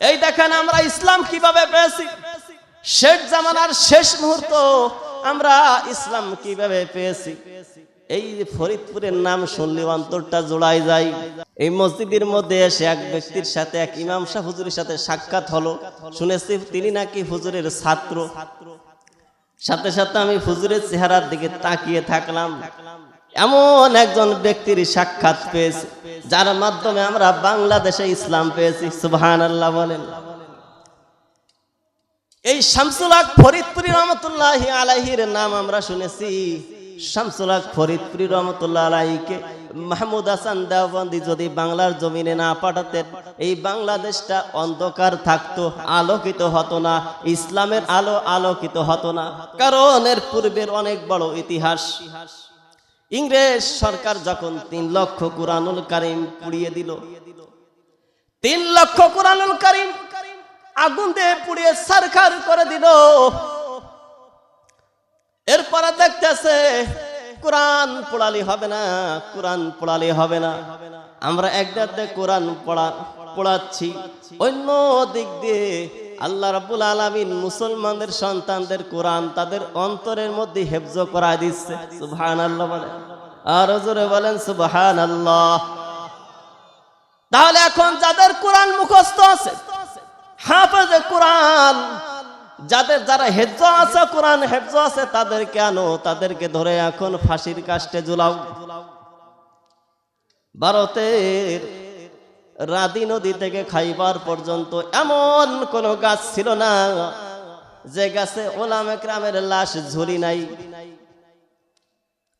এই দেখেন আমরা ইসলাম কীভাবে পেয়েছি? শেষ জামানার শেষ মুহূর্ত আমরা ইসলাম কীভাবে পেয়েছি? এই ফরিদপুরের নাম শুনলে অন্তরটা জোড়ায় যায়। এই মসজিদের মধ্যে এসে এক ব্যক্তির সাথে, এক ইমাম শাহ হুজুরের সাথে সাক্ষাৎ হলো। শুনেছি তিনি নাকি হুজুরের ছাত্র। সাথে সাথে আমি হুজুরের চেহারার দিকে তাকিয়ে থাকলাম। এমন একজন ব্যক্তির সাক্ষাৎ পেয়েছে, যার মাধ্যমে আমরা বাংলাদেশে ইসলাম পেয়েছি সুবহান আল্লাহ বলেন। এই শামসুলাক ফরিদপুরি রহমতুল্লাহ আলাহির নাম আমরা শুনেছি। শামসুলাক ফরিদপুরি রহমতুল্লাহ আলাহিকে মাহমুদ হাসান দেওবন্দি যদি বাংলার জমিনে না পাঠাতেন, এই বাংলাদেশটা অন্ধকার থাকতো, আলোকিত হতো না, ইসলামের আলো আলোকিত হতো না। কারণ এর পূর্বের অনেক বড় ইতিহাস। ইংরেজ সরকার যখন তিন লক্ষ কুরআনুল কারিম পুড়িয়ে দিল, তিন লক্ষ কুরআনুল কারিম আগুন দিয়ে পুড়িয়ে সরকার করে দিল। এরপরে দেখতেছে, কোরআন পড়ালি হবে না, কোরআন পড়ালি হবে না। আমরা একদাতে কোরআন পড়া, পড়াচ্ছি, অন্য দিক দিয়ে আল্লাহ রাব্বুল আলামিন মুসলমানদের সন্তানদের কোরআন তাদের অন্তরের মধ্যে হেফজ করা দিচ্ছে। সুবহানাল্লাহ বলেন আর জোরে বলেন, সুবহানাল্লাহ। তাহলে এখন যাদের কোরআন মুখস্থ আছে, হাফেজে কোরআন, যাদের যারা হেফজ আছে, কোরআন হেফজ আছে তাদের কেন তাদেরকে ধরে এখন ফাঁসির কাষ্টে ঝুলাও। ভারতের রাদি নদী থেকে খাইবার পর্যন্ত এমন কোন গাছ ছিল না যে গাছে ওলাম একরামের লাশ ঝুলি নাই।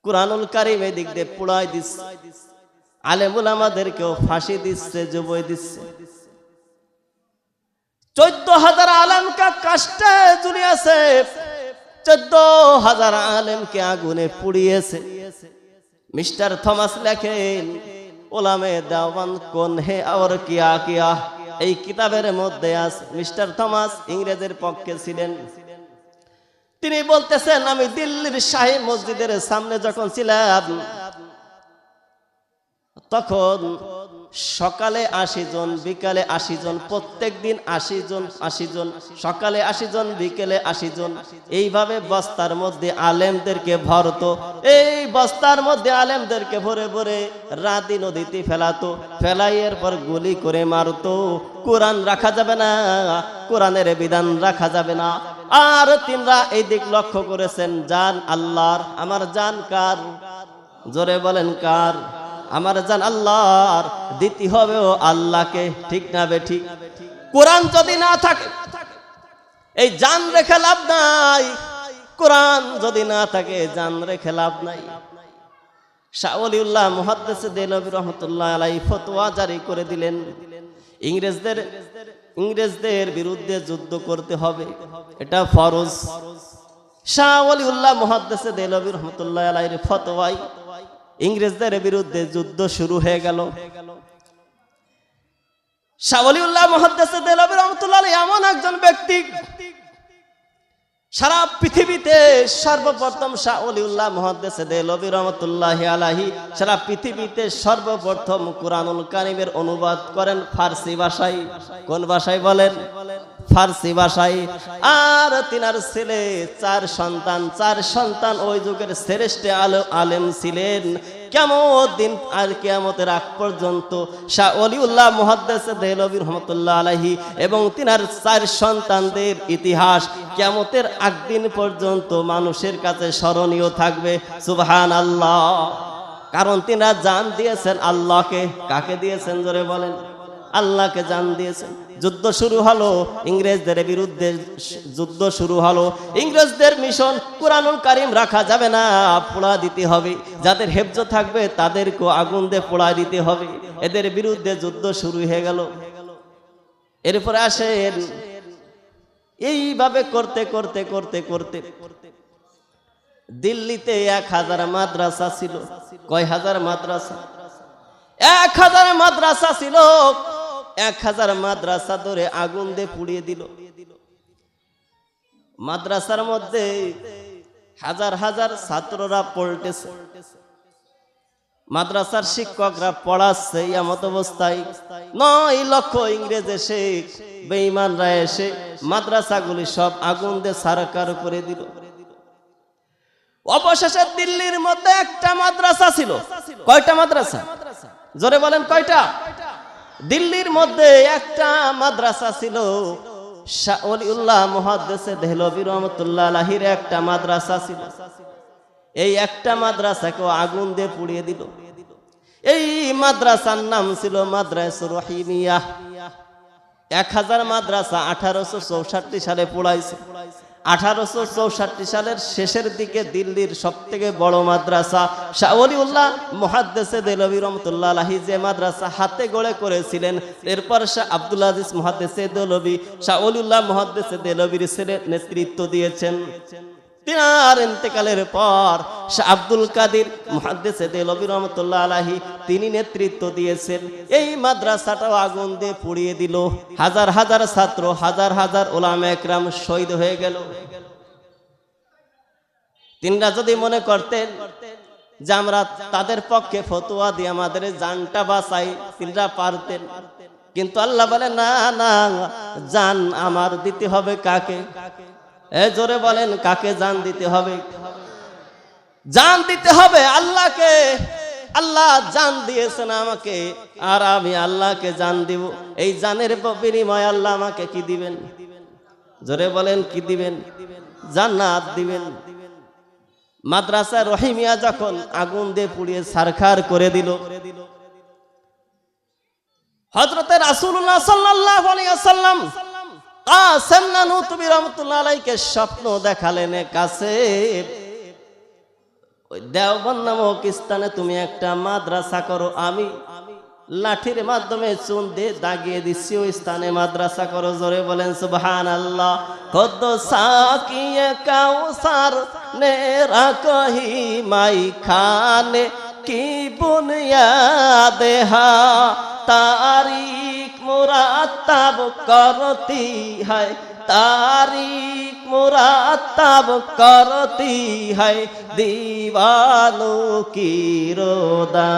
কোরআনুল কারিম এদিক দিয়ে পুড়াই দিচ্ছে আলেমুল আমাদেরকেও ফাঁসি দিচ্ছে, জুবই দিচ্ছে। চোদ্দ হাজার আলেমকে কাষ্টে জুড়িয়েছে চোদ্দ হাজার আলেমকে আগুনে পুড়িয়েছে। মিস্টার থমাস লেখেন ওলামে দেওয়ান কোন হে আর কিয়া কিয়া? এই কিতাবের মধ্যে আস মিস্টার থমাস ইংরেজের পক্ষে ছিলেন। তিনি বলতেছেন, আমি দিল্লির শাহী মসজিদের সামনে যখন ছিলাম, তখন সকালে আশি জন, বিকালে আশি জন প্রত্যেক দিন আশি জন আশি জন, সকালে আশি জন, বিকেলে আশি জন। এইভাবে বস্তার মধ্যে আলেমদেরকে ভরতো। এই বস্তার মধ্যে আলেমদেরকে ভরে ভরে রাতি নদীতে ফেলাতো। ফেলাইয়ের পর গুলি করে মারতো। কোরআন রাখা যাবে না, কোরআনের বিধান রাখা যাবে না। আর তিনরা এই দিক লক্ষ্য করেছেন, জান আল্লাহর। আমার জান কার? জোরে বলেন কার? আমার জান আল্লাহর, দিতে হবে ও আল্লাহকে, ঠিক না বে ঠিক? কোরআন যদি না থাকে, এই জান রেখে লাভ নাই। কোরআন যদি না থাকে, জান রেখে লাভ নাই। শাহলিউল্লাহ মুহাদ্দেস দেলবি রহমতুল্লাহ আলাই ফতোয়া জারি করে দিলেন, ইংরেজদের ইংরেজদের বিরুদ্ধে যুদ্ধ করতে হবে। এটা ফরজ। শাহ অলিউল্লাহ মুহাদ্দেস দেলবি রহমতুল্লাহ আলাইয়ের ফতোয়াই ইংরেজদের বিরুদ্ধে যুদ্ধ শুরু হয়ে গেল। শাহলিউল্লাহ রহমতুল্লাহ এমন একজন ব্যক্তি, সারা পৃথিবীতে সর্বপ্রথম শাহ অলিউল্লাহ মহাদ্দেশে দেলবি রহমতুল্লাহ আলাহি সারা পৃথিবীতে সর্বপ্রথম কোরআনুল কারিমের অনুবাদ করেন ফার্সি ভাষায়। কোন ভাষায় বলেন? ফার্সি ভাষায়, আর তিনার ছেলে, চার সন্তান চার সন্তান ওই যুগের শ্রেষ্ঠ আলো, আলেম ছিলেন। কেমন আর কেয়ামতের আগ পর্যন্ত শাহ অলিউল্লাহ মহাদ্দেস দেলবি রহমতুল্লাহ আলাহি এবং তিনার চার সন্তানদের ইতিহাস কেয়ামতের আগ দিন পর্যন্ত মানুষের কাছে স্মরণীয় থাকবে। সুবহান আল্লাহ কারণ তিনারা জান দিয়েছেন আল্লাহকে। কাকে দিয়েছেন? জোরে বলেন। আল্লাহকে জান দিয়েছেন। যুদ্ধ শুরু হলো, ইংরেজদের বিরুদ্ধে যুদ্ধ শুরু হলো। ইংরেজদের মিশন কোরআনুল কারিম রাখা যাবে না পোড়া দিতে হবে। যাদের হেফজ থাকবে তাদেরকে আগুন দিয়ে পোড়া দিতে হবে। এদের বিরুদ্ধে যুদ্ধ শুরু হয়ে গেল। এরপরে আসেন, এইভাবে করতে করতে করতে করতে। দিল্লিতে এক হাজার মাদ্রাসা ছিল। কয় হাজার মাদ্রাসা? এক হাজার মাদ্রাসা ছিল। এক হাজার মাদ্রাসা ধরে আগুন দিয়ে পুড়িয়ে দিল। মাদ্রাসার মধ্যে হাজার হাজার ছাত্ররা পল্টেছে মাদ্রাসার শিক্ষকরা পড়াচ্ছে এমত অবস্থায়। নয় লক্ষ ইংরেজ এসে, বেঈমানরা এসে মাদ্রাসাগুলি সব আগুন দিয়ে সারকার করে দিল। অবশেষে দিল্লির মধ্যে একটা মাদ্রাসা ছিল। কয়টা মাদ্রাসা? জোরে বলেন কয়টা? দিল্লির মধ্যে একটা মাদ্রাসা ছিল। শাহ ওলিউল্লাহ মুহাদ্দিসে দেহলভী রহমতুল্লাহ আলাহির একটা মাদ্রাসা ছিল। এই একটা মাদ্রাসাকে আগুন দিয়ে পুড়িয়ে দিল। এই মাদ্রাসার নাম ছিল মাদ্রাসা রহিমিয়া। এক হাজার মাদ্রাসা আঠারোশো চৌষট্টি সালে পড়াইছে। আঠারোশো চৌষট্টি সালের শেষের দিকে দিল্লির সব থেকে বড় মাদ্রাসা শাহলিউল্লাহ মহাদ্দেসে দেলবি রহমতুল্লাহ আলাহি যে মাদ্রাসা হাতে গড়ে করেছিলেন, এরপর শাহ আব্দুল আজিজ মহাদ্দেসে দেলবী শাহলিউল্লাহ মহাদ্দেসে দেলবির ছেলে নেতৃত্ব দিয়েছেন। তিনার ইন্তেকালের পর শাহ আব্দুল কাদির মুহাদ্দিসে দেলবী রহমতুল্লাহ আলাহি তিনি নেতৃত্ব দিয়েছেন। এই মাদ্রাসাটাও আগুন দিয়ে পুড়িয়ে দিল। হাজার হাজার ছাত্র, হাজার হাজার ওলামা একরাম শহীদ হয়ে গেল। তিনরা যদি মনে করতেন যে আমরা তাদের পক্ষে ফতোয়া দিয়ে আমাদের জানটা বাঁচাই, তিনরা পারতেন। কিন্তু আল্লাহ বলে, না না, জান আমার দিতে হবে কাকে? এ জোরে বলেন, কাকে জান দিতে হবে? জান দিতে হবে আল্লাহকে। আল্লাহ জান দিয়েছেন আমাকে, আর আমি আল্লাহকে জান দিব। এই জানের বিনিময় আল্লাহ আমাকে কি দিবেন? জোরে বলেন, কি দিবেন? জান্নাত দিবেন। মাদ্রাসা রহিমিয়া যখন আগুন দিয়ে পুড়িয়ে সারখার করে দিল হজরতে রাসূলুল্লাহ সাল্লাল্লাহু আলাইহি ওয়াসাল্লাম কাসেম নানু, তুমি রহমতুল্লাহ আলাইকে স্বপ্ন দেখালেন কাছে। ওই দেওবন্দ নামক স্থানে তুমি একটা মাদ্রাসা করো, আমি লাঠির মাধ্যমে চুন দিয়ে দাগিয়ে দিচ্ছি, ওই স্থানে মাদ্রাসা করো, জোরে বলেন সুবহান আল্লাহ কদ সাকিয়ে কাউসার, নে রাকহি মাই খানে কি বুনিয়াদ তারিখ মুরাতাব করতি হয়, তারিখ মুরাতাব করতি হয় দিবালো কি রোদা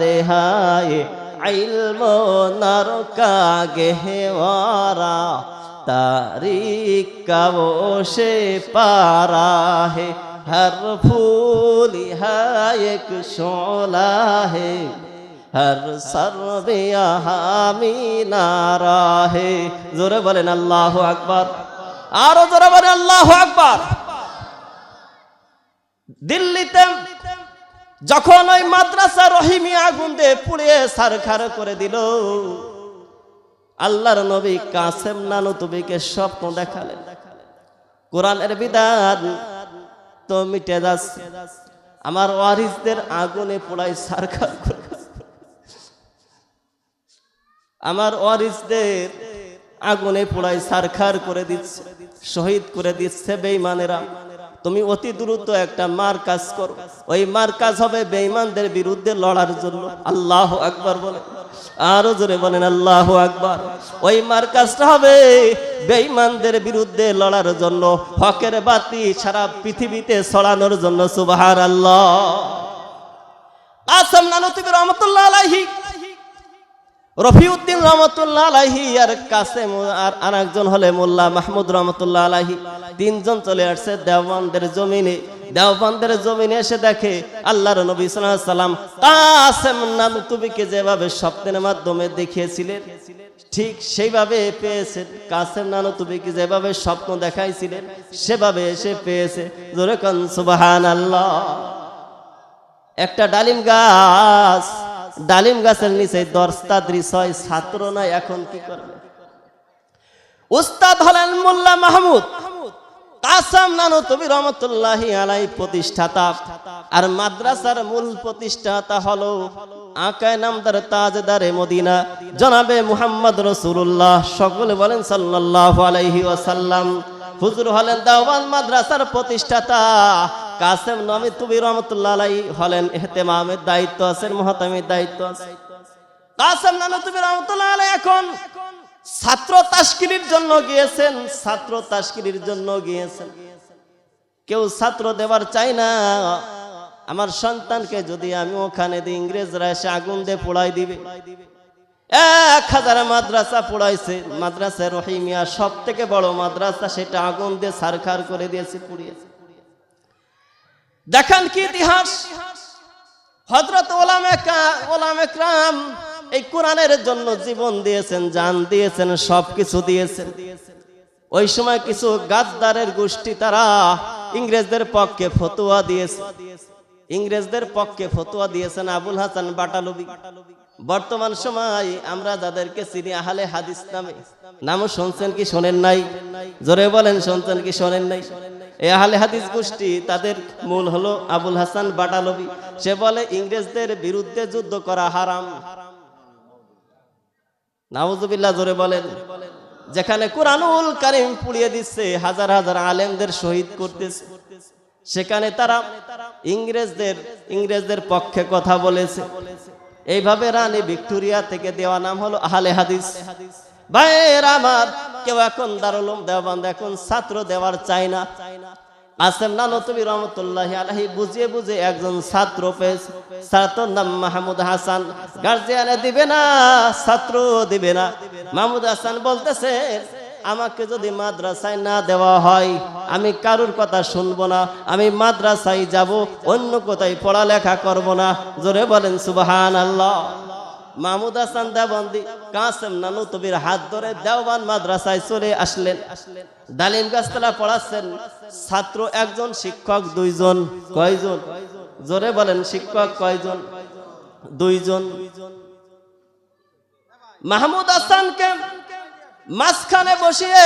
দেহায় আইলম নরকা গেহেওয়ারা, তারিখ কাবো সে পারা হে हर फूल है एक शोला है हर सर्वे हामी नारा है জোরে বলেন আল্লাহ আকবার আরো জোরে বলেন আল্লাহ আকবার দিল্লিতে যখন ওই মাদ্রাসা রহিমি আগুন দিয়ে পুড়িয়ে সারখার করে দিল আল্লাহর নবী কাসেম নানু তুবিকে স্বপ্ন দেখালেন কোরআনের বিধান তো মিটে যাচ্ছে। আমার ওয়ারিসদের আগুনে পোড়াই সারখার করে। আমার ওয়ারিসদের আগুনে পোড়াই সারখার করে দিচ্ছে, শহীদ করে দিচ্ছে বেঈমানেরা। তুমি অতি দ্রুত একটা মার কাজ করো। ওই মার কাজ হবে বেঈমানদের বিরুদ্ধে লড়ার জন্য। আল্লাহ আকবার বলে। আরও জোরে বলেন, আল্লাহ আকবার। ওই মার কাজটা হবে বেঈমানদের বিরুদ্ধে লড়ার জন্য, হকের বাতি সারা পৃথিবীতে ছড়ানোর জন্য সুবাহার আল্লাহ আসাম নানতিবি রহমতুল্লাহ আলাইহি রফিউদ্দিন রহমতুল্লাহ আলাহি আর কাছে আর আরেকজন হলে মোল্লা মাহমুদ রহমতুল্লাহ আলাহি তিনজন চলে আসছে দেওবন্দের জমিনে। দেওবন্দের জমিনে এসে দেখে আল্লাহর নবী সাল্লাম, কাসেম নাম তুবিকে যেভাবে স্বপ্নের মাধ্যমে দেখিয়েছিলেন ঠিক সেইভাবে পেয়েছে। কাসেম নানু তুবিকে যেভাবে স্বপ্ন দেখাইছিলেন সেভাবে এসে পেয়েছে। জোরে কন সুবাহান আল্লাহ একটা ডালিম গাছ ডালিম গাছের নিচে দর্শতাদ্রি ছয় ছাত্র নয় এখন কি করবে? উস্তাদ হলেন মোল্লা মাহমুদ। প্রতিষ্ঠাতা। আর মাদ্রাসার মূল প্রতিষ্ঠাতা হলো মদিনা। জনাবে সকলে বলেন আলাইহি হলেন মাদ্রাসার প্রতিষ্ঠাতা। কাসেম নামে তুবি রহমতুল্লাহ হলেন এহতেমামের দায়িত্ব আছেন, মহাতামের দায়িত্ব আছে কাসেম নানু তুবি রহমতুল্লাহ এখন ছাত্র তাস্কিরির জন্য গিয়েছেন, ছাত্র তাস্কিরির জন্য গিয়েছেন। কেউ ছাত্র দেবার চাই না। আমার সন্তানকে যদি আমি ওখানে দিই ইংরেজরা এসে আগুন দিয়ে পোড়াই দিবে। এক হাজার মাদ্রাসা পোড়াইছে, মাদ্রাসা রহিমিয়া সব থেকে বড় মাদ্রাসা, সেটা আগুন দিয়ে সারখার করে দিয়েছে, পুড়িয়েছে। দেখান কি ইতিহাস? হজরত ওলামে ক্রাম এই কোরআনের জন্য জীবন দিয়েছেন, জান দিয়েছেন সব কিছু দিয়েছেন। ওই সময় কিছু গাদ্দারের গোষ্ঠী তারা ইংরেজদের পক্ষে ফতুয়া দিয়েছে। ইংরেজদের পক্ষে ফতোয়া দিয়েছেন আবুল হাসান বাটালবি। বর্তমান সময় আমরা যাদেরকে চিনি আহলে হাদিস নামে, নামও শুনছেন কি শোনেন নাই? জোরে বলেন, শুনছেন কি শোনেন নাই? হাদিস গোষ্ঠী, তাদের মূল হলো আবুল হাসান বাটালবি। সে বলে, ইংরেজদের বিরুদ্ধে যুদ্ধ করা হারাম। জোরে বলেন, যেখানে কোরআনুল কারিম পুড়িয়ে দিচ্ছে, হাজার হাজার আলেমদের শহীদ করতেছে। সেখানে তারা ইংরেজদের ইংরেজদের পক্ষে কথা বলেছে। এইভাবে রানী ভিক্টোরিয়া থেকে দেওয়া নাম হলো আহলে হাদিস। ভাইয়ের আমার, কেউ এখন দারুলুম দেওয়ান, এখন ছাত্র দেওয়ার চায় না। আসেম না নতুবি রহমতুল্লাহ আলহি বুঝিয়ে বুঝে একজন ছাত্র পেয়েছে। ছাত্রর নাম মাহমুদ হাসান। গার্জিয়ানে দিবে না ছাত্র দিবে না। মাহমুদ হাসান বলতেছে, আমাকে যদি মাদ্রাসায় না দেওয়া হয়, আমি কারুর কথা শুনব না। আমি মাদ্রাসায় যাব, অন্য কোথায় পড়ালেখা করব না। জোরে বলেন সুবাহান আল্লাহ মাহমুদ হাসান দেওবন্দি, কাসেম নানু তবির হাত ধরে দেওবান মাদ্রাসায় চলে আসলেন। ডালিম গাছতলা পড়াচ্ছেন। ছাত্র একজন, শিক্ষক দুইজন, কয়জন? জোরে বলেন, শিক্ষক কয়জন? দুইজন। মাহমুদ হাসানকে মাঝখানে বসিয়ে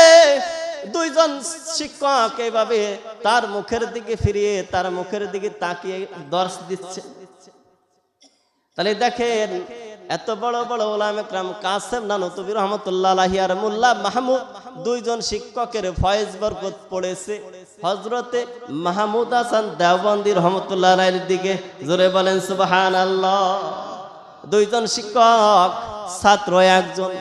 দুইজন শিক্ষক এইভাবে তার মুখের দিকে ফিরিয়ে, তার মুখের দিকে তাকিয়ে দর্শ দিচ্ছে। তাহলে দেখেন এত বড় বড় ওলাম একরাম কাসেম নানু তবির রহমতুল্লাহ আলাহি আর মোল্লা মাহমুদ, দুইজন শিক্ষকের ফয়েজ বরকত পড়েছে। হজরতে মাহমুদ হাসান দেওবন্দির রহমতুল্লাহ আলাইহির দিকে জোরে বলেন সুবহান আল্লাহ দুইজন শিক্ষক, ছাত্র একজন।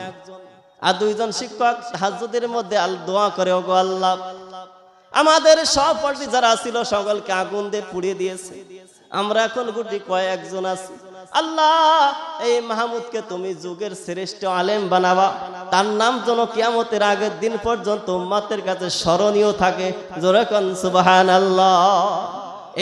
আর দুইজন শিক্ষক হাজুদের মধ্যে আল দোয়া করে, ওগো আল্লাহ, আমাদের সহপাঠী যারা ছিল, সকলকে আগুন দিয়ে পুড়িয়ে দিয়েছে। আমরা এখন গুটি কয়েকজন আছি। আল্লাহ, এই মাহমুদকে তুমি যুগের শ্রেষ্ঠ আলেম বানাবা। তার নাম যেন কিয়ামতের আগের দিন পর্যন্ত উম্মাতের কাছে স্মরণীয় থাকে। যেরকম সুবাহান আল্লাহ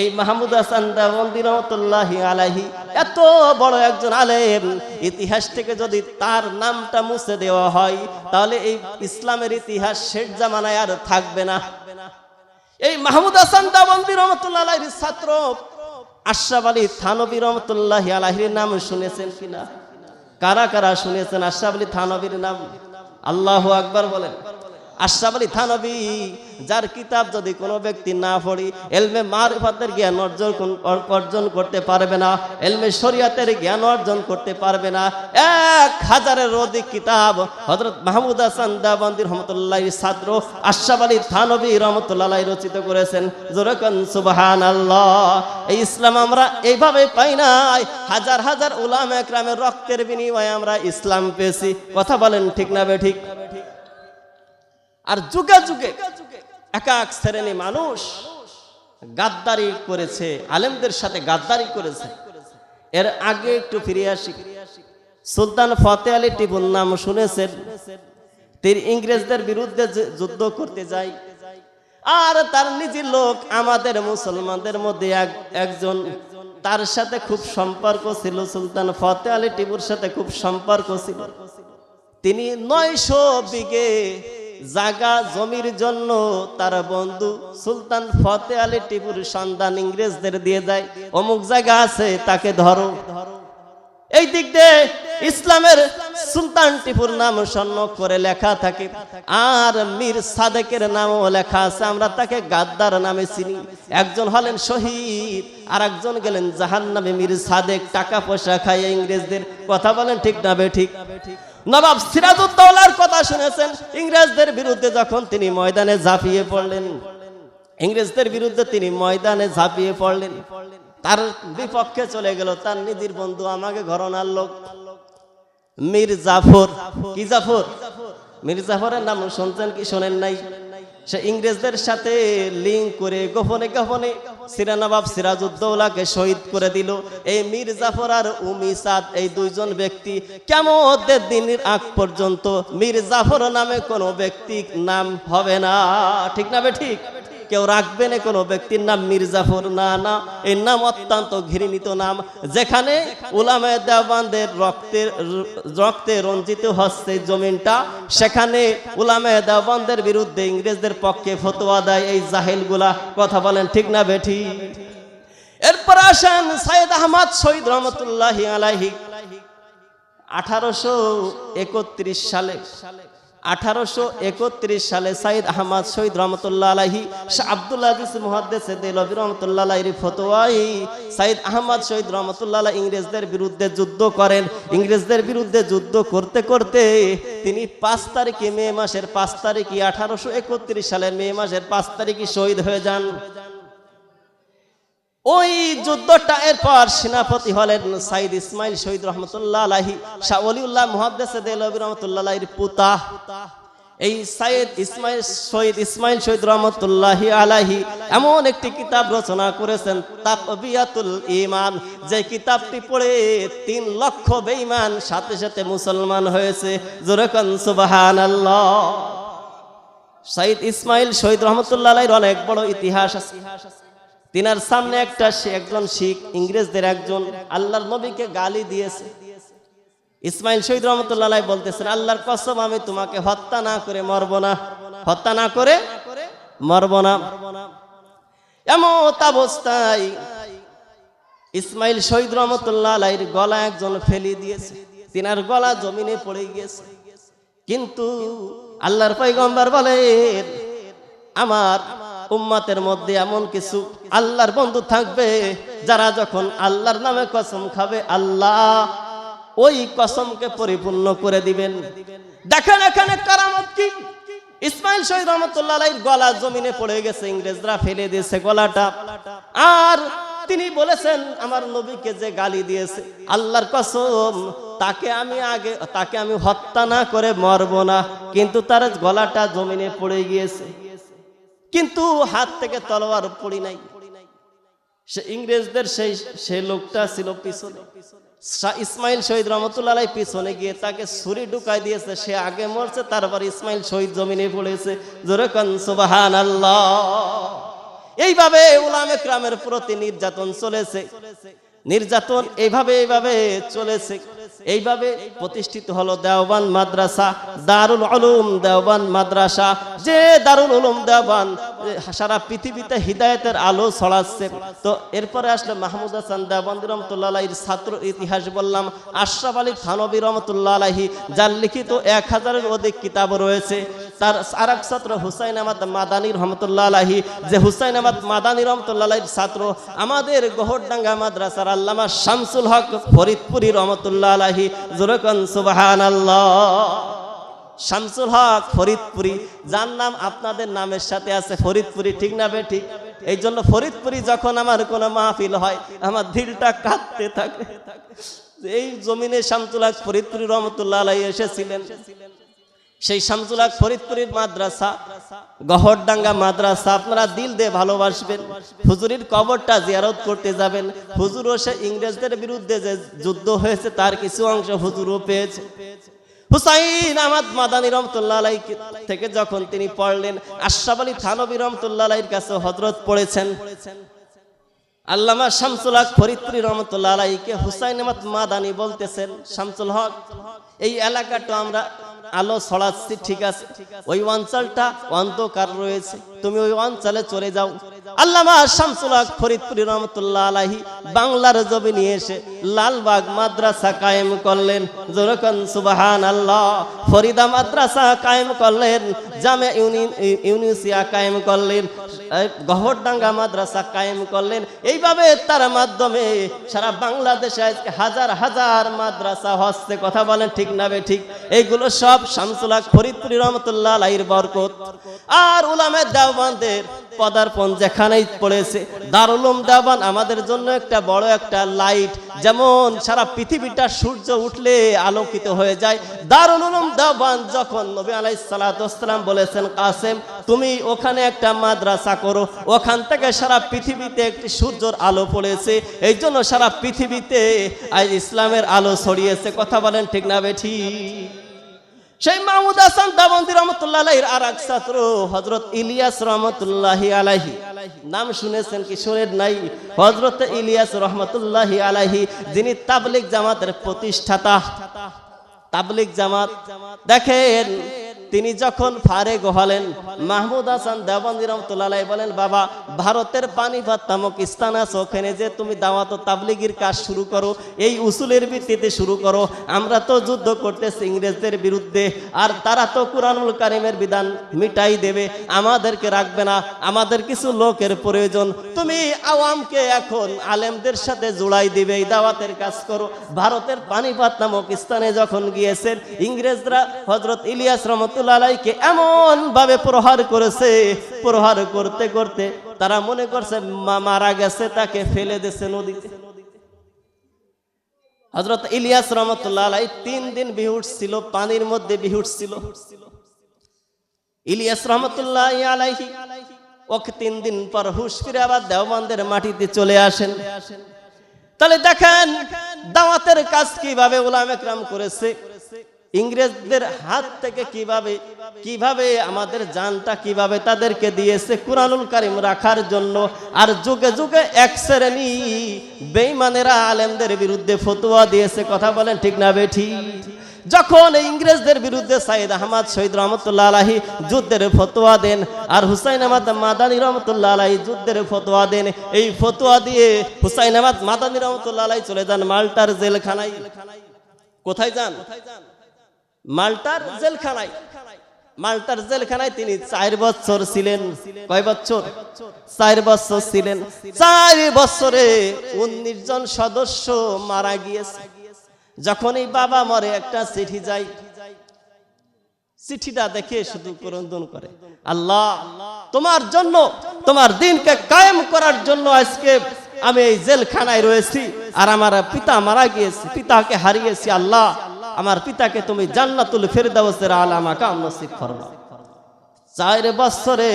এই মাহমুদ হাসান দাবন্দি রহমতুল্লাহি আলাহি এত বড় একজন আলেম। ইতিহাস থেকে যদি তার নামটা মুছে দেওয়া হয়, তাহলে এই ইসলামের ইতিহাস শেষ জামানায় আর থাকবে না। এই মাহমুদ হাসান দাবন্দি রহমতুল্লাহ আলাহির ছাত্র আশরাফ আলী থানবী রহমতুল্লাহ আলাহির নাম শুনেছেন কিনা? কারা কারা শুনেছেন আশরাফ আলী থানবীর নাম? আল্লাহ আকবর বলেন। আশরাফ আলী থানবী যার কিতাব যদি কোনো ব্যক্তি না পড়ি, এলমে মারফাতের জ্ঞান অর্জন অর্জন করতে পারবে না, এলমে শরিয়াতের জ্ঞান অর্জন করতে পারবে না। এক হাজারের অধিক কিতাব হজরত মাহমুদ হাসান দাবন্দির রহমতুল্লাহ ছাত্র আশরাফ আলী থানবী রহমতুল্লাহ রচিত করেছেন। জোরকন সুবহান আল্লাহ এই ইসলাম আমরা এইভাবে পাই নাই। হাজার হাজার উলাম একরামের রক্তের বিনিময়ে আমরা ইসলাম পেয়েছি। কথা বলেন ঠিক না বে ঠিক? আর যুগে যুগে এক এক শ্রেণি মানুষ গাদ্দারি করেছে, আলেমদের সাথে গাদ্দারি করেছে। এর আগে একটু ফিরে আসি। সুলতান ফতে আলী টিপুর নাম শুনেছেন। তিনি ইংরেজদের বিরুদ্ধে যুদ্ধ করতে যায় আর তার নিজের লোক আমাদের মুসলমানদের মধ্যে এক, একজন তার সাথে খুব সম্পর্ক ছিল, সুলতান ফতে আলী টিপুর সাথে খুব সম্পর্ক ছিল। তিনি নয়শো বিঘে জাগা জমির জন্য তার বন্ধু সুলতান ফতে আলী টিপুর সন্ধান ইংরেজদের দিয়ে যায়। অমুক জায়গা আছে, তাকে ধরো। এই দিক দিয়ে ইসলামের সুলতান টিপুর নাম স্বর্ণ করে লেখা থাকে। আর মীর সাদেকের নামও লেখা আছে। আমরা তাকে গাদ্দার নামে চিনি। একজন হলেন শহীদ আর একজন গেলেন জাহান নামে মীর সাদেক টাকা পয়সা খাইয়ে ইংরেজদের কথা বলেন, ঠিক না বে ঠিক? নবাব সিরাজউদ্দৌলার কথা শুনেছেন। ইংরেজদের বিরুদ্ধে যখন তিনি ময়দানে ঝাঁপিয়ে পড়লেন, ইংরেজদের বিরুদ্ধে তিনি ময়দানে ঝাঁপিয়ে পড়লেন। তার বিপক্ষে চলে গেল। তার নিধির বন্ধু, আমাকে ঘরনার লোক। মীর জাফর, কি জাফর? মীর জাফরের নাম শুনছেন কি শোনেন নাই? সে ইংরেজদের সাথে লিঙ্ক করে গোপনে গোপনে সিরানবাব সিরাজউদ্দৌলাকে শহীদ করে দিল। এই মীর জাফর আর উমি সাদ, এই দুইজন ব্যক্তি কেমতের দিনের আগ পর্যন্ত মীর জাফর নামে কোনো ব্যক্তি নাম হবে না। ঠিক না বে ঠিক? কেউ রাখবে না, কোনো ব্যক্তির নাম মির্জাফর, না না। এর নাম অত্যন্ত ঘৃণিত নাম। যেখানে উলামে দেওবানদের রক্তের, রক্তে রঞ্জিত হচ্ছে জমিনটা, সেখানে উলামে দেওবানদের বিরুদ্ধে ইংরেজদের পক্ষে ফতোয়া দেয় এই জাহেলগুলা। কথা বলেন ঠিক না, বেঠি? এরপর আসেন সাইদ আহমদ শহীদ রহমতুল্লাহ আলাহি আঠারোশো একত্রিশ সালে সালে আঠারোশো একত্রিশ সালে সাইদ আহমদ শহীদ রহমতুল্লাহ আলাহি শাহ আব্দুল্লাহ আজিজ মুহাদ্দেসে দেলবি রহমতুল্লাহ আলাহির ফতোয়াই সাইদ আহমদ শহীদ রহমতুল্লাহ ইংরেজদের বিরুদ্ধে যুদ্ধ করেন। ইংরেজদের বিরুদ্ধে যুদ্ধ করতে করতে তিনি পাঁচ তারিখে মে মাসের পাঁচ তারিখে আঠারোশো একত্রিশ সালের মে মাসের পাঁচ তারিখে শহীদ হয়ে যান। ওই যুদ্ধটা এরপর সেনাপতি হলেন সাইদ ইসমাইল শহীদ রহমতুল্লাহ আলাহি শাহ অলিউল্লাহ রহমতুল্লাহ পুতা। এই সাইদ ইসমাইল শহীদ ইসমাইল শহীদ রহমতুল্লাহি আলাহি এমন একটি কিতাব রচনা করেছেন, তাকবিয়াতুল ইমান যে কিতাবটি পড়ে তিন লক্ষ বেঈমান, সাথে সাথে মুসলমান হয়েছে। জোরকান সুবহানাল্লাহ। সাইদ ইসমাইল শহীদ রহমতুল্লাহ আলাহির অনেক বড় ইতিহাস আছে। তিনার সামনে একটা একজন শিখ, ইংরেজদের একজন, আল্লাহর নবীকে গালি দিয়েছে। ইসমাইল শহীদ রহমতুল্লাহ বলতেছেন, আল্লাহর কসম, আমি তোমাকে হত্যা না করে মরব না। হত্যা না করে মরব না। এমত অবস্থায় ইসমাইল শহীদ রহমতুল্লাহ গলা একজন ফেলি দিয়েছে। তিনার গলা জমিনে পড়ে গিয়েছে। কিন্তু আল্লাহর পয়গম্বর বলেন, আমার উম্মাতের মধ্যে এমন কিছু আল্লাহর বন্ধু থাকবে, যারা যখন আল্লাহর নামে কসম খাবে, আল্লাহ ওই কসমকে পরিপূর্ণ করে দিবেন। দেখেন এখানে কারামত কি? ইসমাইল শহীদ রহমতুল্লাহ গলা জমিনে পড়ে গেছে, ইংরেজরা ফেলে দিয়েছে গলাটা। আর তিনি বলেছেন, আমার নবীকে যে গালি দিয়েছে, আল্লাহর কসম, তাকে আমি আগে, তাকে আমি হত্যা না করে মরব না। কিন্তু তার গলাটা জমিনে পড়ে গিয়েছে। কিন্তু হাত থেকে তলোয়ার পড়ি নাই। সে ইংরেজদের সেই সেই লোকটা ছিল পিছনে। ইসমাইল শহীদ রহমতুল্লাহ পিছনে গিয়ে তাকে ছুরি ঢুকাই দিয়েছে। সে আগে মরছে, তারপর ইসমাইল শহীদ জমিনে পড়েছে। জোরে কন সুবাহান এইভাবে উলামে ক্রামের প্রতি নির্যাতন চলেছে। নির্যাতন এইভাবে এইভাবে চলেছে। এইভাবে প্রতিষ্ঠিত হলো দেওবান মাদ্রাসা, দারুল আলম দেওবান মাদ্রাসা। যে দারুল উলুম দেওবান সারা পৃথিবীতে হৃদায়তের আলো ছড়াচ্ছে। তো এরপরে আসলে মাহমুদ হাসান দেওবন্দি রহমতুল্লাহ ছাত্র ইতিহাস বললাম, আশরাফ আলী থানবী রহমতুল্লাহ যার লিখিত এক হাজারের অধিক কিতাব রয়েছে। তার আর এক ছাত্র হুসাইন আহমদ মাদানী রহমতুল্লাহ আলাহি যে হুসাইন আহমদ মাদানী রহমতুল্লাহ ছাত্র, আমাদের গোহরডাঙ্গা মাদ্রাসার আল্লামা শামসুল হক ফরিদপুরি রহমতুল্লাহ আলাহি জোরকন সুবাহান শামসুল হক ফরিদপুরি, যার নাম আপনাদের নামের সাথে আছে ফরিদপুরি, ঠিক না বে ঠিক? এই জন্য ফরিদপুরি যখন আমার কোনো মাহফিল হয়, আমার দিলটা কাঁদতে থাকে। এই জমিনে শামসুল হক ফরিদপুরি রহমতুল্লাহ আলাই এসেছিলেন। সেই শামসুল হক ফরিদপুরের মাদ্রাসা, গহরডাঙ্গা মাদ্রাসা, আপনারা দিল দিয়ে ভালোবাসবেন। হুজুরির কবরটা জিয়ারত করতে যাবেন। হুজুরও সে ইংরেজদের বিরুদ্ধে যে যুদ্ধ হয়েছে, তার কিছু অংশ হুজুরও পেয়েছে। হুসাইন আহমদ মাদানী রহমতুল্লাহ থেকে যখন তিনি পড়লেন, আশরাফ আলী থানবী রহমতুল্লাহ কাছে হজরত পড়েছেন। আল্লামা শামসুল হক ফরিদপুরি রহমতুল্লাহ আলাইকে হুসাইন আহমদ মাদানি বলতেছেন, শামসুল হক, এই এলাকাটা আমরা আলো ছড়াচ্ছি, ঠিক আছে? ওই অঞ্চলটা অন্ধকার রয়েছে। তুমি ওই অঞ্চলে চলে যাও। গহরডাঙ্গা মাদ্রাসা কায়েম করলেন। এইভাবে তার মাধ্যমে সারা বাংলাদেশে আজকে হাজার হাজার মাদ্রাসা হচ্ছে কথা বলেন ঠিক না ঠিক? এইগুলো সব শামসুল ফরিদপুরি রহমতুল্লাহ আলাইহির বরকত। আর উলামে দেওবন্দের পদার্পণ যেখানেই পড়েছে। দারুলুম দেওয়ান আমাদের জন্য একটা বড় একটা লাইট যেমন সারা পৃথিবীটা সূর্য উঠলে আলোকিত হয়ে যায়। দারুল উলুম দেওয়ান যখন নবী আলাই সালাতাম বলেছেন, কাসেম, তুমি ওখানে একটা মাদ্রাসা করো। ওখান থেকে সারা পৃথিবীতে একটি সূর্যর আলো পড়েছে। এই জন্য সারা পৃথিবীতে আজ ইসলামের আলো ছড়িয়েছে। কথা বলেন ঠিক না বেঠি সেই মাহমুদ হাসান দাবন্দি রহমতুল্লাহ আর এক ছাত্র হজরত ইলিয়াস রহমতুল্লাহি আলাহি নাম শুনেছেন কি শোনেন নাই? হজরত ইলিয়াস রহমতুল্লাহি আলাহি যিনি তাবলিক জামাতের প্রতিষ্ঠাতা। তাবলিক জামাত, দেখেন তিনি যখন ফারেক হলেন, মাহমুদ হাসান দেওবন্দি রহমতুল্লাহ বলেন, বাবা, ভারতের পানিপাত নামক স্থান আছে ওখানে যে তুমি দাওয়াত তাবলিগির কাজ শুরু করো, এই উসুলের ভিত্তিতে শুরু করো। আমরা তো যুদ্ধ করতেছি ইংরেজদের বিরুদ্ধে, আর তারা তো কুরআনুল কারিমের বিধান মিটাই দেবে। আমাদেরকে রাখবে না, আমাদের কিছু লোকের প্রয়োজন। তুমি আওয়ামকে এখন আলেমদের সাথে জোড়াই দিবে, এই দাওয়াতের কাজ করো। ভারতের পানিপাত নামক স্থানে যখন গিয়েছেন, ইংরেজরা হজরত ইলিয়াস রহমতুল্লাহ এমন ভাবে প্রহার করেছে। প্রহার করতে করতে তারা মনে করছে মারা গেছে, তাকে ফেলে দিয়েছে নদীতে। হজরত ইলিয়াস রহমতুল্লাহ তিন দিন বিহুট ছিল, পানির মধ্যে বিহুট ছিল। ইলিয়াস রহমতুল্লাহ আলাইহি তিন দিন পর হুশ ফিরে আবার দেওবন্দের মাটিতে চলে আসেন। তাহলে দেখেন, দাওয়াতের কাজ কীভাবে ওলাম একরাম করেছে। ইংরেজদের হাত থেকে কীভাবে কীভাবে আমাদের জানটা কীভাবে তাদেরকে দিয়েছে কুরআনুল কারিম রাখার জন্য, আর যুগে যুগে এক শ্রেণি বেঈমানেরা আলেমদের বিরুদ্ধে ফতোয়া দিয়েছে, কথা বলেন ঠিক না বেঠি? যখন ইংরেজদের বিরুদ্ধে সাইদ আহমদ, শহীদ রহমতুল্লাহ আলাহি যুদ্ধের ফতোয়া দেন, আর হুসাইন আহমদ মাদানী রহমতুল্লাহ আলাহি যুদ্ধের ফতোয়া দেন, এই ফতোয়া দিয়ে হুসাইন আহমদ মাদানী রহমতুল্লাহ আলাহি চলে যান মাল্টার জেলখানায়। কোথায় যান কোথায় যান? মাল্টার জেলখানায়। মাল্টার জেলখানায় তিনি চার বছর ছিলেন। কয় বছর? চার বছর ছিলেন। চার বছরে উনিশ জন সদস্য মারা গিয়েছে। যখন এই বাবা মরে একটা চিঠি যায়। চিঠিটা দেখে শুধু ক্রন্দন করে। আল্লাহ, তোমার জন্য, তোমার দিনকে কায়েম করার জন্য আজকে আমি এই জেলখানায় রয়েছি। আর আমার পিতা মারা গিয়েছে, পিতাকে হারিয়েছি। আল্লাহ আমার পিতাকে তুমি জান্নাতুল ফেরদাউসের আলামা কাম নসিব ফরমাও চার বছরে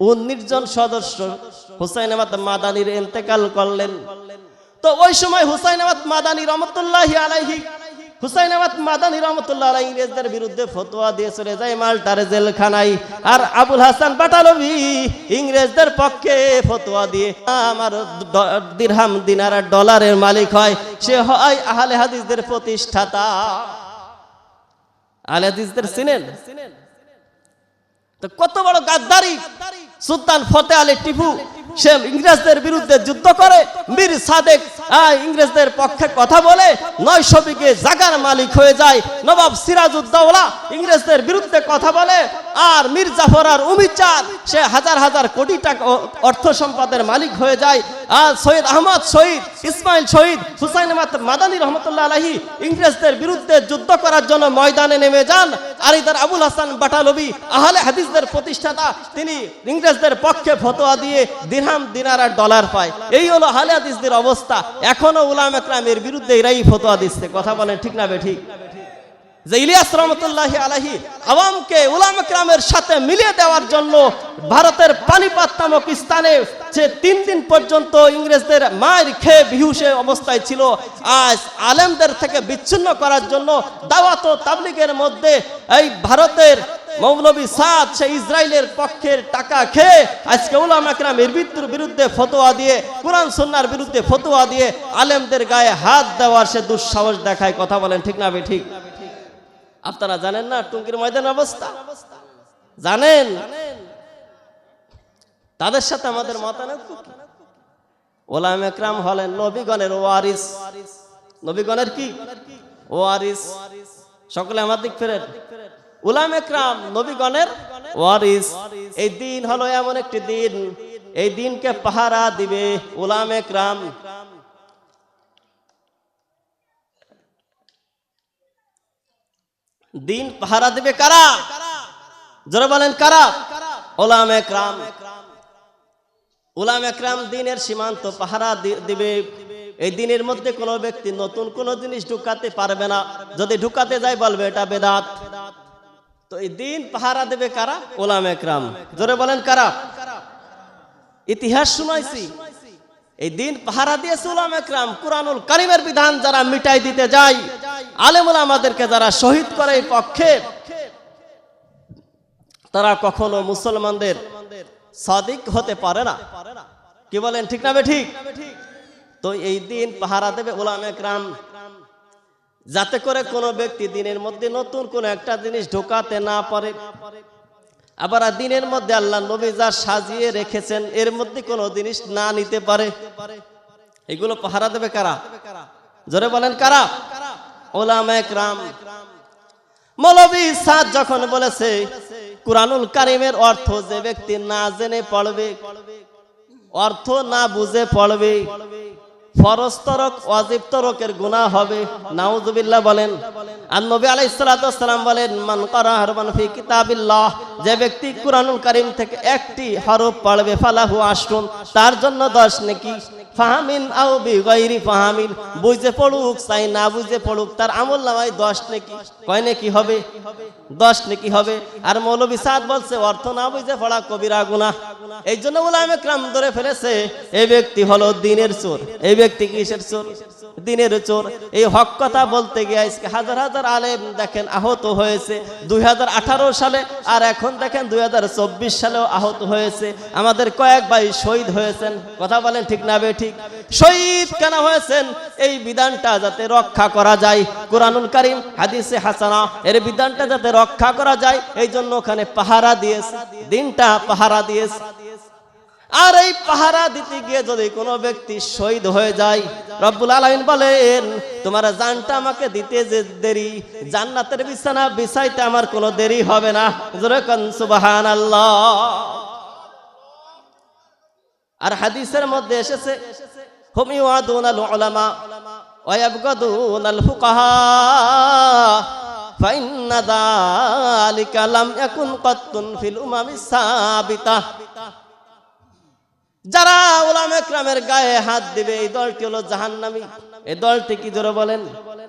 ও নির্জন সদস্য হুসাইন আহমদ মাদানির ইন্তেকাল করলেন। তো ওই সময় হুসাইন আহমদ মাদানি রহমতুল্লাহ আলাইহি হুসাইন আহমদ মাদানি রহমতুল্লাহ ইংরেজদের বিরুদ্ধে ফতোয়া দিয়ে চলে যায় মাল্টার জেলখানায়। আর আবুল হাসান বাটালবি ইংরেজদের পক্ষে ফতোয়া দিয়ে, আমার দিরহাম দিনার ডলারের মালিক হয়, সে হয় আহলে হাদিসদের প্রতিষ্ঠাতা। আহলে হাদিসদের চিনেন তো কত বড় গাদ্দারি। সুলতান ফতে আলী টিপু সে ইংরেজদের বিরুদ্ধে যুদ্ধ করে। বীর সাদেক ইংরেজদের পক্ষে কথা বলে নয়শো বিঘে জাগার মালিক হয়ে যায়। নবাব সিরাজউদ্দৌলা ইংরেজদের বিরুদ্ধে কথা বলে। আর মীর জাফর আর উমির চাঁদ, সে হাজার হাজার কোটি টাকা অর্থ সম্পদের মালিক হয়ে যায়। আর সৈয়দ আহমদ শহীদ, ইসমাইল শহীদ, হুসাইন মাদানী রহমতুল্লাহ আলাহি ইংরেজদের বিরুদ্ধে যুদ্ধ করার জন্য ময়দানে নেমে যান। আর ইদার আবুল হাসান বাটালবি, আহলে হাদিসদের প্রতিষ্ঠাতা, তিনি ইংরেজদের পক্ষে ফতোয়া দিয়ে দিরহাম দিনার আর ডলার পায়। এই হলো আহলে হাদিসদের অবস্থা। এখনও উলাম একরামের বিরুদ্ধে এরাই ফতোয়া দিচ্ছে। কথা বলেন ঠিক না বে ঠিক? যে ইলিয়াস রহমতুল্লাহ আলাহি আওয়ামকে উলাম একরামের সাথে মিলিয়ে দেওয়ার জন্য ভারতের পানিপাত নামক স্থানে সে তিন দিন পর্যন্ত ইংরেজদের মায়ের খেয়ে বিহুসে অবস্থায় ছিল, আজ আলেমদের থেকে বিচ্ছিন্ন করার জন্য দাওয়াত তাবলিগের মধ্যে এই ভারতের মৌলবী সাদ সে ইসরায়েলের পক্ষের টাকা খেয়ে আজকে উলাম একরামের মৃত্যুর বিরুদ্ধে ফতোয়া দিয়ে, কোরআন সন্ন্যার বিরুদ্ধে ফতোয়া দিয়ে আলেমদের গায়ে হাত দেওয়ার সে দুঃসাহস দেখায়। কথা বলেন ঠিক না ঠিক? আপনারা জানেন না টুঙ্গির ময়দান অবস্থা। জানেন? তাদের সাথে আমাদের মতানৈক্য? ওলাম একরাম হলেন নবীগণের ওয়ারিস। নবীগণের কি? ওয়ারিস। সকলে আমার দিক ফেরেন। উলাম একরাম নবীগণের ওয়ারিস। এই দিন হলো এমন একটি দিন। এই দিনকে পাহারা দিবে উলাম একরাম। দিন পাহারা দেবে কারা? যারা বলেন কারা? ওলাম একরাম। উলাম একরাম দিনের সীমান্ত পাহারা দিবে। এই দিনের মধ্যে কোনো ব্যক্তি নতুন কোনো জিনিস ঢুকাতে পারবে না। যদি ঢুকাতে যায় বলবে, এটা বেদাত। তো এই দিন পাহারা দেবে কারা? ওলাম একরাম। জোরে বলেন কারা? ইতিহাস শুনাইছি। এই দিন পাহারা দিয়ে উলাম একরাম কুরআনুল কারিমের বিধান যারা মিটাই দিতে যায়, আলেমুল আমাদেরকে যারা শহীদ করে এই পক্ষে, তারা কখনো মুসলমানদের সাদিক হতে পারে না। কি বলেন, ঠিক না ঠিক? তো এই দিন পাহারা দেবে ওলাম একরাম, যাতে করে কোনো ব্যক্তি দিনের মধ্যে নতুন কোন একটা জিনিস ঢোকাতে না পারে। আবার দিনের মধ্যে আল্লাহ নবী যা সাজিয়ে রেখেছেন, এর মধ্যে কোনো জিনিস না নিতে পারে। এগুলো পাহারা দেবে কারা? জোরে বলেন কারা? ওলাম একরাম। মৌলবী সাদ যখন বলেছে, কুরআনুল কারিমের অর্থ যে ব্যক্তি না জেনে পড়বে, অর্থ না বুঝে পড়বে ফরজ তরক ওয়াজিব তরকের গুনাহ হবে। নাউজুবিল্লাহ বলেন, আর নবী আলাইহিস ওয়াসসালাম বলেন, মান করা হরমান ফি কিতাবিল্লাহ যে ব্যক্তি কুরআনুল কারীম থেকে একটি হরফ পড়বে, ফালাহু আশরুন, তার জন্য 10 নেকি। ফাহামিন আও বি গৈরি ফাহামিন। বুঝে পড়ুক, চাই না বুঝে পড়ুক, তার আমল নামায় দশ নাকি। কয় নাকি হবে? দশ নাকি হবে। আর মৌলবি সাদ বলছে, অর্থ না বুঝে পড়া কবিরা গুনা এই জন্য বলে আমি ক্রাম ধরে ফেলেছে, এই ব্যক্তি হলো দিনের চোর, এই ব্যক্তি কিসের চোর? দিনের চোর। এই হক কথা বলতে গিয়ে আজকে হাজার হাজার আলেম দেখেন আহত হয়েছে। দুই সালে আর এখন দেখেন দুই সালেও আহত হয়েছে। আমাদের কয়েক ভাই শহীদ হয়েছেন। কথা বলেন ঠিক না বে ঠিক? শহীদ কেন হয়েছেন? এই বিধানটা যাতে রক্ষা করা যায়। কোরআনুল কারিম, হাদিসে হাসানা, এর বিধানটা যাতে রক্ষা করা যায় এই জন্য ওখানে পাহারা দিয়েছে। দিনটা পাহারা দিয়েছে। আর এই পাহারা দিতে গিয়ে যদি কোনো ব্যক্তি শহীদ হয়ে যায় রব্বুল আলামিন বলেন তোমার জানটা আমাকে দিতে যে দেরি জান্নাতের বিছানা বিছাইতে আমার কোনো দেরি হবে না জোরে কন সুবহানাল্লাহ আর হাদিসের মধ্যে এসেছে হুম ইউআদুনাল উলামা ওয়া ইয়াবগাদুনাল ফুকাহা فإن ذلك لم يكن قط في الأمم السابقة যারা ওলামে ক্রামের গায়ে হাত দিবে, এই দলটি হলো জাহান্নামী। এই দলটি কি জোরে বলেন?